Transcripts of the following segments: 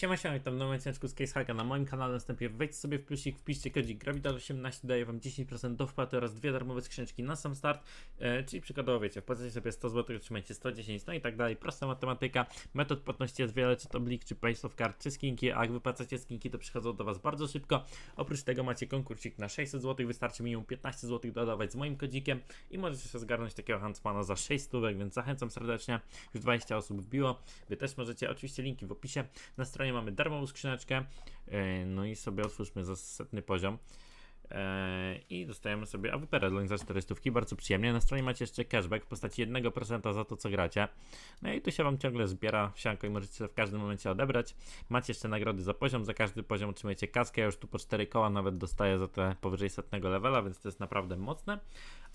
Siema, siema, witam nowym odcinku z Casehaga. Na moim kanale następnie wejdź sobie w plusik, wpiszcie kodzik Gravitar18, daje wam 10% do wpłaty oraz dwie darmowe skrzyneczki na sam start, e, czyli przykładowo wiecie, wpłacacie sobie 100 zł, otrzymacie 110, no i tak dalej, prosta matematyka. Metod płatności jest wiele, czy to blik, czy Pace of Card, czy skinki, a jak wypłacacie skinki, to przychodzą do was bardzo szybko. Oprócz tego macie konkursik na 600 zł, wystarczy minimum 15 zł dodawać z moim kodzikiem i możecie sobie zgarnąć takiego Huntsmana za 6 stówek, więc zachęcam serdecznie. Już 20 osób wbiło, wy też możecie, oczywiście linki w opisie. Na stronie mamy darmową skrzyneczkę, e, no i sobie otwórzmy za setny poziom. E, I dostajemy sobie AWP Redline za 400, bardzo przyjemnie. Na stronie macie jeszcze cashback w postaci 1% za to, co gracie. No i tu się Wam ciągle zbiera sianko i możecie w każdym momencie odebrać. Macie jeszcze nagrody za poziom, za każdy poziom otrzymujecie kaskę. Ja już tu po 4 koła nawet dostaję za te powyżej setnego levela, więc to jest naprawdę mocne.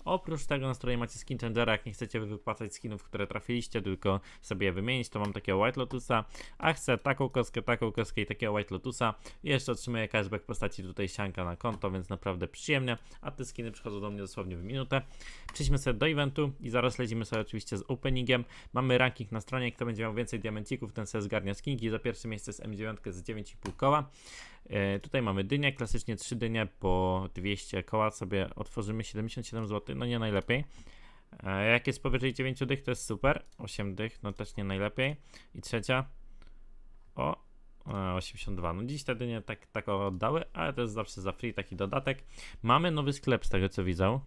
Oprócz tego na stronie macie skin changera, jak nie chcecie wy wypłacać skinów, które trafiliście, tylko sobie je wymienić, to mam takiego White Lotusa, a chcę taką kostkę, taką kostkę i takiego White Lotusa. I jeszcze otrzymuję cashback w postaci tutaj sianka na konto, więc naprawdę przyjemnie, a te skiny przychodzą do mnie dosłownie w minutę. Przejdźmy sobie do eventu i zaraz lecimy sobie oczywiście z openingiem. Mamy ranking na stronie, kto będzie miał więcej diamencików, ten sobie zgarnia skinki. Za pierwsze miejsce z M9 z 9,5 koła. E, tutaj mamy dynię, klasycznie 3 dynie po 200 koła sobie otworzymy 77 zł, no nie najlepiej. E, jak jest powyżej 9 dych to jest super, 8 dych no też nie najlepiej. I trzecia, o, 82. No dziś te dynie tak, tak oddały, ale to jest zawsze za free taki dodatek. Mamy nowy sklep z tego co widzę.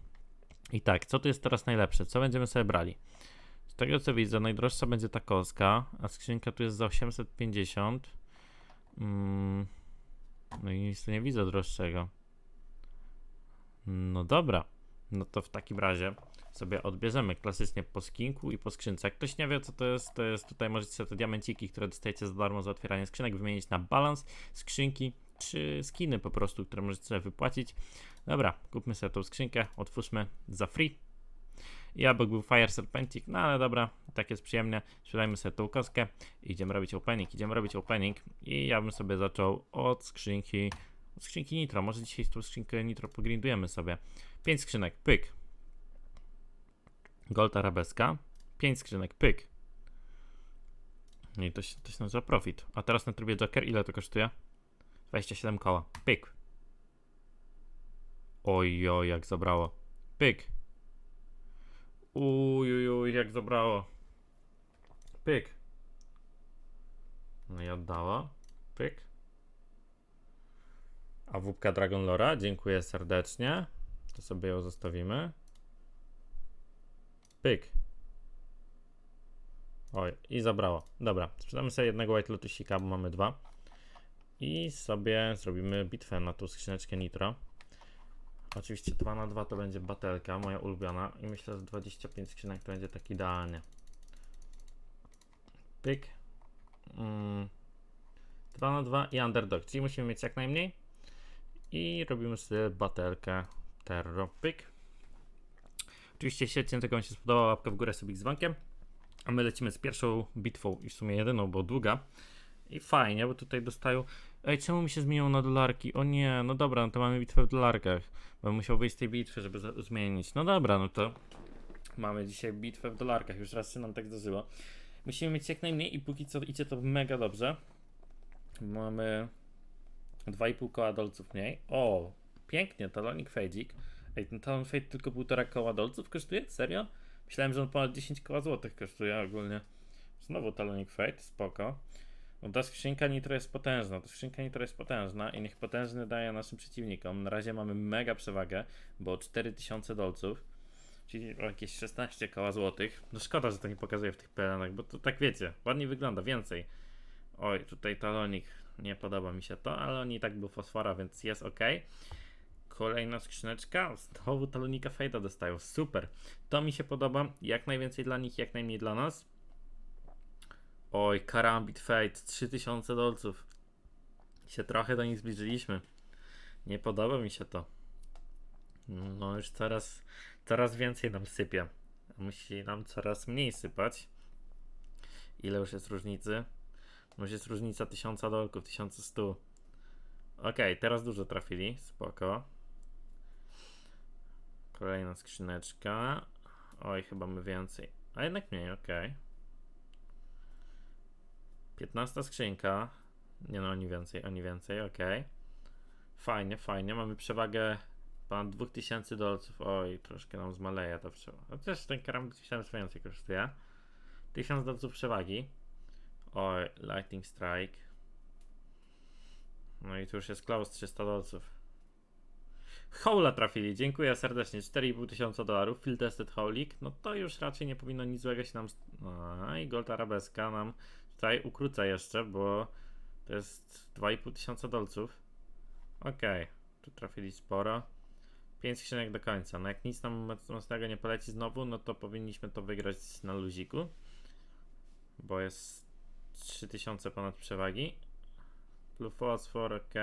I tak, co tu jest teraz najlepsze? Co będziemy sobie brali? Z tego co widzę, najdroższa będzie ta kostka, a skrzynka tu jest za 850. Mm. No i nic nie widzę droższego. No dobra. No to w takim razie sobie odbierzemy klasycznie po skinku i po skrzynce. Jak ktoś nie wie co to jest, to jest tutaj możecie te diamenciki, które dostajecie za darmo za otwieranie skrzynek wymienić na balans, skrzynki czy skiny po prostu, które możecie sobie wypłacić. Dobra, kupmy sobie tą skrzynkę, otwórzmy za free. I obok był Fire Serpentik, no ale dobra, tak jest przyjemnie. Sprzedajmy sobie tą kostkę idziemy robić opening. Idziemy robić opening i ja bym sobie zaczął od skrzynki, od skrzynki nitro. Może dzisiaj tą skrzynkę nitro pogrindujemy sobie. 5 skrzynek, pyk. Gold arabeska. 5 skrzynek, pyk. No i to się, to się nazywa profit. A teraz na trybie Joker ile to kosztuje? 27 koła, pyk. Oj, oj, jak zabrało. Pyk. Uj, uj, uj, jak zabrało. Pyk. No i oddała. Pyk. A wódka Dragon Lora, dziękuję serdecznie. To sobie ją zostawimy. Pyk. Oj, i zabrało. Dobra, sprzedamy sobie jednego White Lotusika, bo mamy dwa. I sobie zrobimy bitwę na tą skrzyneczkę Nitro. Oczywiście 2 na 2 to będzie batelka, moja ulubiona. I myślę, że 25 skrzynek to będzie tak idealnie. Pyk. Mm. 2 na 2 i underdog, czyli musimy mieć jak najmniej. I robimy sobie batelkę Terro. Pyk. Oczywiście świetnie tego mi się spodobała łapka w górę sobie z dzwonkiem. A my lecimy z pierwszą bitwą i w sumie jedyną, bo długa. I fajnie, bo tutaj dostają. Ej, czemu mi się zmieniło na dolarki? O nie, no dobra, no to mamy bitwę w dolarkach. Bo musiał wyjść z tej bitwy, żeby zmienić. No dobra, no to mamy dzisiaj bitwę w dolarkach. Już raz się nam tak zdarzyło. Musimy mieć jak najmniej i póki co idzie to mega dobrze. Mamy 2,5 koła dolców mniej. O, pięknie, talonik fejdzik. Ej, ten talon fade tylko 1,5 koła dolców kosztuje? Serio? Myślałem, że on ponad 10 koła złotych kosztuje ogólnie. Znowu talonik fade, spoko. No ta skrzynka nitro jest potężna, ta skrzynka nitro jest potężna i niech potężny daje naszym przeciwnikom. Na razie mamy mega przewagę, bo 4000 dolców, czyli jakieś 16 koła złotych. No szkoda, że to nie pokazuje w tych pelenach, bo to tak wiecie, ładnie wygląda, więcej. Oj, tutaj talonik, nie podoba mi się to, ale oni i tak był fosfora, więc jest ok. Kolejna skrzyneczka, znowu talonika fejda dostają, super. To mi się podoba, jak najwięcej dla nich, jak najmniej dla nas. Oj, Karambit Fate, 3000 dolców. Się trochę do nich zbliżyliśmy. Nie podoba mi się to. No już coraz, coraz więcej nam sypie. Musi nam coraz mniej sypać. Ile już jest różnicy? Już jest różnica 1000 dolków, 1100. Okej, teraz dużo trafili, spoko. Kolejna skrzyneczka. Oj, chyba my więcej. A jednak mniej, okej. 15 skrzynka. Nie no, oni więcej, oni więcej, okej. Fajnie, fajnie. Mamy przewagę ponad 2000 dolców. Oj, troszkę nam zmaleje to przewaga. Chociaż ten karambit 1000 więcej kosztuje. 1000 dolców przewagi. Oj, Lightning Strike. No i tu już jest close 300 dolców. Howla trafili, dziękuję serdecznie. 4,5 tysiąca dolarów. Field Tested Howlik. No to już raczej nie powinno nic złego się nam. No i Gold Arabeska nam tutaj ukróca jeszcze, bo to jest 2,5 tysiąca dolców. Okej, tu trafili sporo. 5 skrzynek do końca. No jak nic nam mocnego nie poleci znowu, no to powinniśmy to wygrać na luziku. Bo jest 3000 ponad przewagi. Blue Phosphor, ok.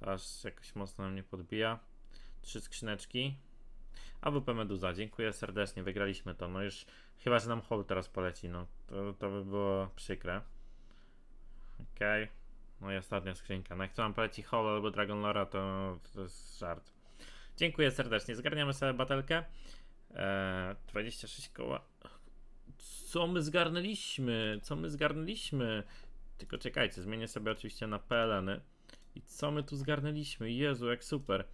To aż jakoś mocno nam nie podbija. Trzy skrzyneczki. AWP Meduza, dziękuję serdecznie, wygraliśmy to. No już chyba, że nam hold teraz poleci, no to, to by było przykre. Okej. No i ostatnia skrzynka. No jak to nam poleci hold albo Dragon Lora, to, to jest żart. Dziękuję serdecznie. Zgarniamy sobie batelkę. Eee, 26 koła. Co my zgarnęliśmy? Co my zgarnęliśmy? Tylko czekajcie, zmienię sobie oczywiście na PLN. I co my tu zgarnęliśmy? Jezu, jak super.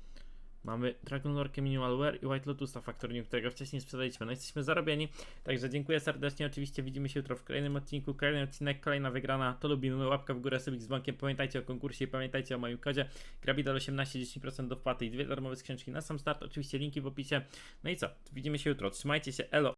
Mamy Dragon Lore Minimalware i White Lotusa Factory, którego wcześniej sprzedaliśmy. No jesteśmy zarobieni. Także dziękuję serdecznie. Oczywiście widzimy się jutro w kolejnym odcinku. Kolejny odcinek, kolejna wygrana. To lubimy. Łapka w górę sobie z dzwonkiem. Pamiętajcie o konkursie i pamiętajcie o moim kodzie. Grabidal 18, 10% do wpłaty i dwie darmowe skrzynki na sam start. Oczywiście linki w opisie. No i co? Widzimy się jutro. Trzymajcie się. Elo.